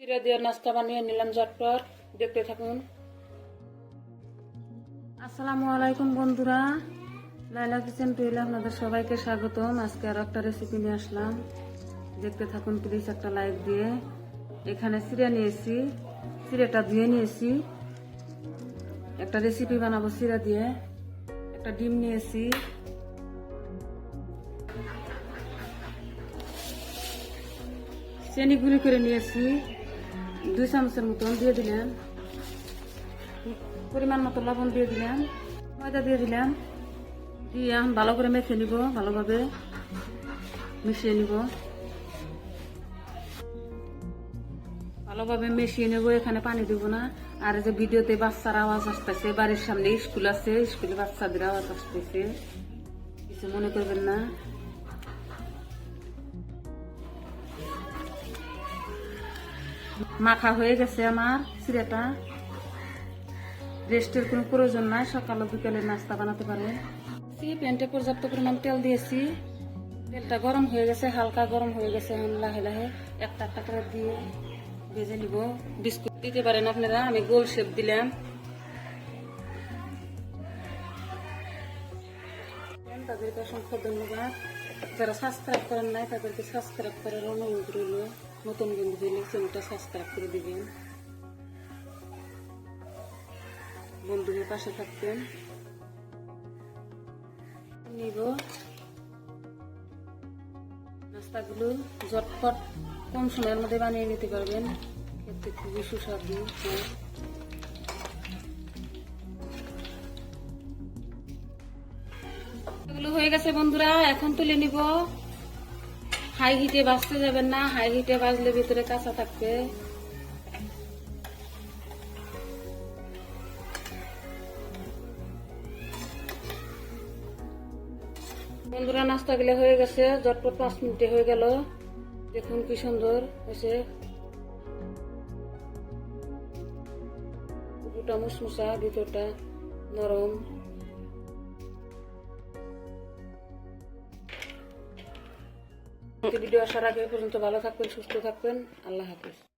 চিরা দিয়ে নাস্তা বানিয়ে নিলাম ঝটপট। দেখতে থাকুন। আসসালামু আলাইকুম বন্ধুরা। লাইলা কিচেন টুইলে আপনাদের সবাইকে স্বাগতম। আজকে আর একটা রেসিপি নিয়ে আসলাম। দেখতে থাকুন প্লিজ একটা লাইক দিয়ে। এখানে চিরা নিয়েছি। চিরাটা ধুয়ে নিয়েছি। একটা রেসিপি বানাবো চিরা দিয়ে। একটা ডিম নিয়েছি। চিনি গুঁড়ি করে নিয়েছি। দুই চামচের মতন দিয়ে দিলাম পরিমাণ মতো লবণ দিয়ে দিলাম ময়দা দিয়ে দিলাম দিয়ে ভালো করে মেখে নিব, ভালোভাবে মিশিয়ে নিব। ভালোভাবে মিশিয়ে নেব, এখানে পানি দিব না। আর যে ভিডিওতে বাচ্চার আওয়াজ আসতেছে, বাড়ির সামনে স্কুল আছে, স্কুলে বাচ্চাদের আওয়াজ আসতেছে। কিছু মনে করবেন না। মাখা হয়ে গেছে আমার সিরাটা। রেস্টের কোনো প্রয়োজন নাই, সকালে বিকালে নাস্তা বানাতে পারে প্যান্টে পর্যাপ্ত পরিমাণ তেল দিয়েছি। তেলটা গরম হয়ে গেছে, হালকা গরম হয়ে গেছে লাহে লাহে। একটা একটা করে দিয়ে ভেজে নিব। বিস্কুট দিতে পারেন আপনারা, আমি গোল শেপ দিলাম। তাদেরকে অসংখ্য ধন্যবাদ। যারা সাবস্ক্রাইব করেন নাই, তাদেরকে সাবস্ক্রাইব করার অনুরোধ রইল। নতুন বন্ধু হইলে চ্যানেলটা সাবস্ক্রাইব করে দিবেন। বন্ধুদের পাশে থাকতেন নিব। নাস্তাগুলো ঝটপট কম সময়ের মধ্যে বানিয়ে নিতে পারবেন। খেতে খুবই সুস্বাদু। এগুলো হয়ে গেছে বন্ধুরা, এখন তুলে নিব। হাই হিটে বাজতে যাবেন না, হাই হিটে বাজলে ভিতরে কাঁচা থাকবে। বন্ধুরা নাস্তা গুলো হয়ে গেছে, ঝটপট পাঁচ মিনিটে হয়ে গেল। দেখুন কি সুন্দর হয়েছে। উপরটা মুসমুসা ভিতরটা নরম। ভিডিও আসার আগে পর্যন্ত ভালো থাকবেন সুস্থ থাকবেন। আল্লাহ হাফিজ।